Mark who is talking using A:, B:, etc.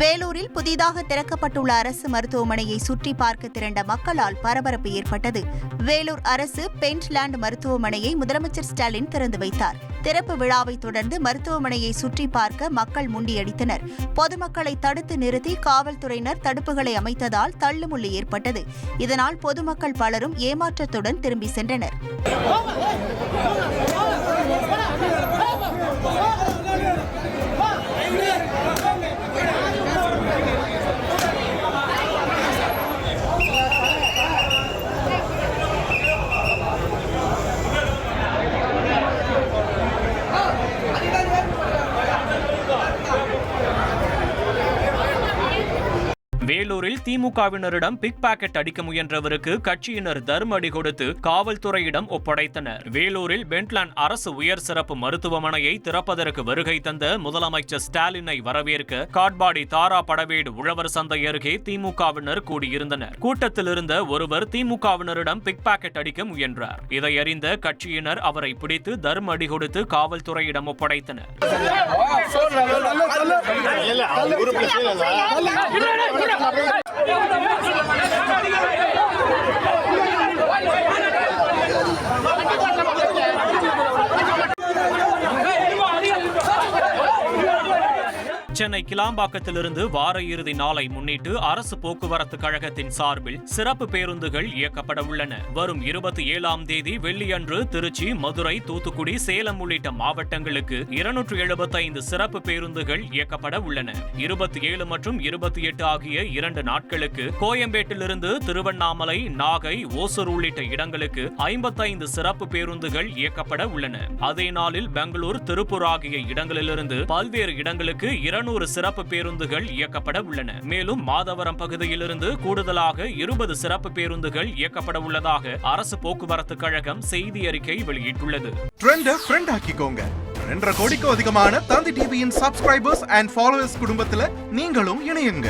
A: வேலூரில் புதிதாக திறக்கப்பட்டுள்ள அரசு மருத்துவமனையை சுற்றி பார்க்க திரண்ட மக்களால் பரபரப்பு ஏற்பட்டது. வேலூர் அரசு பெயின்ட்லேண்ட் மருத்துவமனையை முதலமைச்சர் ஸ்டாலின் திறந்து வைத்தார். திறப்பு விழாவை தொடர்ந்து மருத்துவமனையை சுற்றி பார்க்க மக்கள் முண்டியடித்தனர். பொதுமக்களை தடுத்து நிறுத்தி காவல்துறையினர் தடுப்புகளை அமைத்ததால் தள்ளுமுள்ளு ஏற்பட்டது. இதனால் பொதுமக்கள் பலரும் ஏமாற்றத்துடன் திரும்பி சென்றனர்.
B: வேலூரில் திமுகவினரிடம் பிக் பாக்கெட் அடிக்க முயன்றவருக்கு கட்சியினர் தர்மடி கொடுத்து காவல்துறையிடம் ஒப்படைத்தனர். வேலூரில் பென்ட்லான் அரசு உயர் சிறப்பு மருத்துவமனையை திறப்பதற்கு வருகை தந்த முதலமைச்சர் ஸ்டாலினை வரவேற்க காட்பாடி தாரா படவேடு உழவர் சந்தை அருகே திமுகவினர் கூடியிருந்தனர். கூட்டத்தில் இருந்த ஒருவர் திமுகவினரிடம் பிக் பாக்கெட் அடிக்க முயன்றார். இதை அறிந்த கட்சியினர் அவரை பிடித்து தர்ம அடி கொடுத்து காவல்துறையிடம் ஒப்படைத்தனர். குரூப்ல சென்னை கிளாம்பாக்கத்திலிருந்து வார இறுதி நாளை முன்னிட்டு அரசு போக்குவரத்து கழகத்தின் சார்பில் சிறப்பு பேருந்துகள் இயக்கப்பட உள்ளன. வரும் இருபத்தி ஏழாம் தேதி வெள்ளியன்று திருச்சி மதுரை தூத்துக்குடி சேலம் உள்ளிட்ட மாவட்டங்களுக்கு இருநூற்று எழுபத்தைந்து சிறப்பு பேருந்துகள் இயக்கப்பட உள்ளன. இருபத்தி ஏழு மற்றும் இருபத்தி எட்டு ஆகிய இரண்டு நாட்களுக்கு கோயம்பேட்டிலிருந்து திருவண்ணாமலை நாகை ஓசூர் உள்ளிட்ட இடங்களுக்கு ஐம்பத்தைந்து சிறப்பு பேருந்துகள் இயக்கப்பட உள்ளன. அதே நாளில் பெங்களூர் திருப்பூர் ஆகிய இடங்களிலிருந்து பல்வேறு இடங்களுக்கு இரண்டு இருநூறு சிறப்பு பேருந்துகள் இயக்கப்பட உள்ளன. மேலும் மாதவரம் பகுதியிலிருந்து கூடுதலாக இருபது சிறப்பு பேருந்துகள் இயக்கப்பட உள்ளதாக அரசு போக்குவரத்து கழகம் செய்தி அறிக்கை வெளியிட்டுள்ளது.
C: ரெண்டரை கோடிக்கும் அதிகமான தந்தி டிவியின் சப்ஸ்கிரைபர்ஸ் அண்ட் ஃபாலோவர்ஸ் குடும்பத்தில் நீங்களும் இணையுங்க.